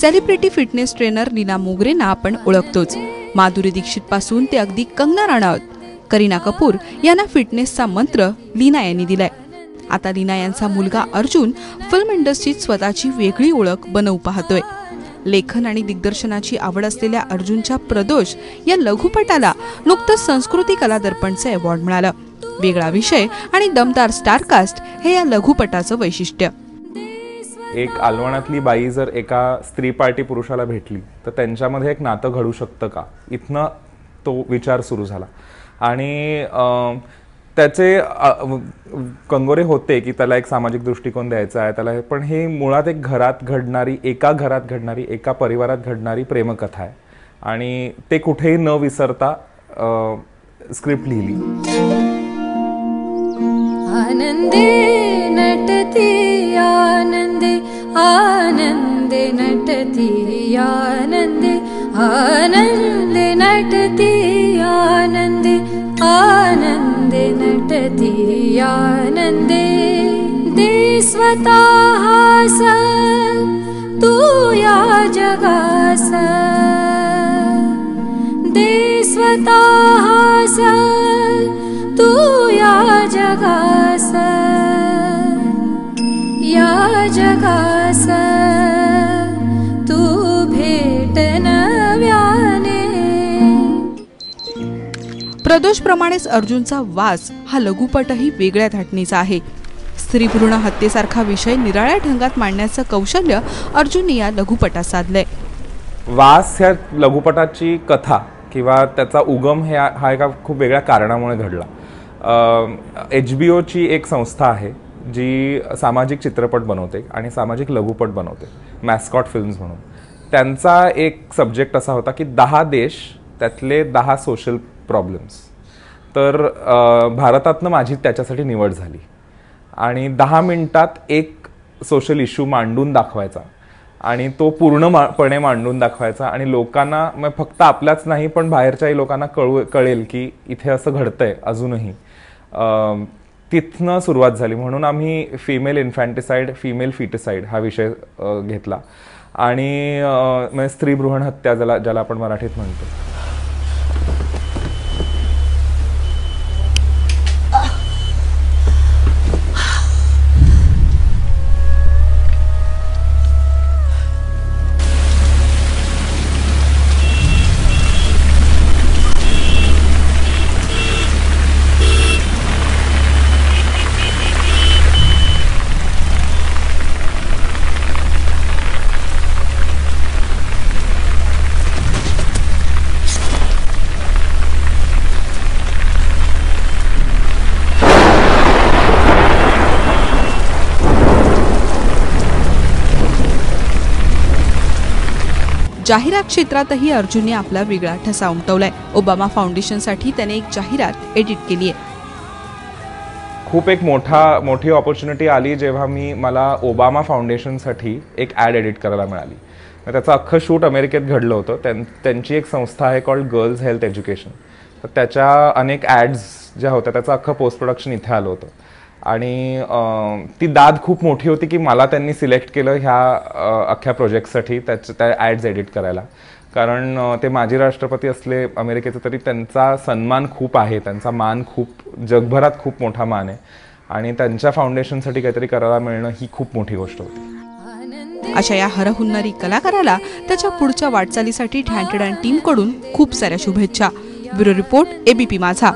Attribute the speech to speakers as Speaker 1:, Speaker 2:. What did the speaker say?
Speaker 1: Celebrity fitness trainer Leena मोगरेंना आपण ओळखतोच. माधुरी दीक्षित पासून ते अगदी कंगना राणावत. करीना कपूर यांना फिटनेसचा मंत्र लीना यांनी दिलाय. आता लीना यांचा मुलगा अर्जुन फिल्म इंडस्ट्रीत स्वतःची वेगळी ओळख बनवू पाहतोय. लेखन आणि दिग्दर्शनाची आवड असलेल्या अर्जुनच्या प्रदोष या लघुपटाला नुकतंच संस्कृती कला दर्पणचं अवॉर्ड मिळालं. वेगळा विषय आणि दमदार स्टारकास्ट हे या लघुपटाचं वैशिष्ट्य.
Speaker 2: एक आलवणातली बाई जर एका स्त्री पार्टी पुरुषाला भेटली तर त्यांच्यामध्ये एक नातं घडू शकतं का? इथनं तो विचार सुरू झाला. आणि त्याचे कंगोरे होते की त्याला एक सामाजिक दृष्टिकोन द्यायचा आहे त्याला पण हे मुळात एक घरात घडणारी एका घरात घडणारी एका परिवारात घडणारी प्रेमकथा आहे. आणि ते कुठेही न विसरता स्क्रिप्ट लिहिली.
Speaker 3: आनन्दे आनन्दे नटति आनन्दे आनन्दे नटति आनन्दे दे स्वतः स तू या जगास। दे स्वतः तू या जगास। या जगास
Speaker 1: प्रदोषप्रमाणेच अर्जुनचा वास हा लघुपटही वेगळ्या धाटणीचा आहे. स्त्री भ्रूण हत्येसारखा विषय निराळ्या ढंगात मांडण्याचं कौशल्य अर्जुनने या लघुपटात साधलंय.
Speaker 2: वास ह्या लघुपटाची कथा किंवा त्याचा उगम हे हा एका खूप वेगळ्या कारणामुळे घडला. एच बी ओची एक संस्था आहे जी सामाजिक चित्रपट बनवते आणि सामाजिक लघुपट बनवते मॅस्कॉट फिल्म्स म्हणून. त्यांचा एक सब्जेक्ट असा होता की दहा देश त्यातले दहा सोशल प्रॉब्लेम्स तर भारतातनं माझी त्याच्यासाठी निवड झाली. आणि दहा मिनटात एक सोशल इश्यू मांडून दाखवायचा. आणि तो पूर्णपणे मांडून दाखवायचा. आणि लोकांना मग फक्त आपल्याच नाही पण बाहेरच्याही लोकांना कळू कळेल की इथे असं घडतंय अजूनही. तिथनं सुरुवात झाली. म्हणून आम्ही फिमेल इन्फॅन्टिसाईड फिमेल फिटिसाईड हा विषय घेतला. आणि म्हणजे स्त्री भ्रूण हत्या ज्याला ज्याला आपण मराठीत म्हणतो.
Speaker 1: जाहिरात क्षेत्रातही अर्जुनने आपला वेगळा ठसा उमटवलाय. ओबामा फाउंडेशनसाठी त्याने एक जाहिरात एडिट केली आहे.
Speaker 2: खूप एक मोठा मोठी ऑपॉर्च्युनिटी आली जेव्हा मी मला ओबामा फाउंडेशनसाठी एक ॲड एडिट करायला मिळाली. मग त्याचं अख्खं शूट अमेरिकेत घडलं होतं. त्यां त्यांची एक संस्था आहे कॉल्ड गर्ल्स हेल्थ एज्युकेशन तर त्याच्या अनेक ॲड्स ज्या होत्या त्याचं अख्खं पोस्ट प्रोडक्शन इथे आलं होतं. आणि ती दाद खूप मोठी होती की मला त्यांनी सिलेक्ट केलं ह्या अख्ख्या प्रोजेक्टसाठी त्याच्या त्या ॲड्स एडिट करायला. कारण ते माजी राष्ट्रपती असले अमेरिकेचे तरी त्यांचा सन्मान खूप आहे. त्यांचा मान खूप जगभरात खूप मोठा मान आहे. आणि त्यांच्या फाउंडेशनसाठी काहीतरी करायला मिळणं ही खूप मोठी गोष्ट होती.
Speaker 1: अशा या हरहुन्नरी कलाकाराला त्याच्या पुढच्या वाटचालीसाठी ढँटेड टीमकडून खूप साऱ्या शुभेच्छा. ब्युरो रिपोर्ट एबीपी माझा.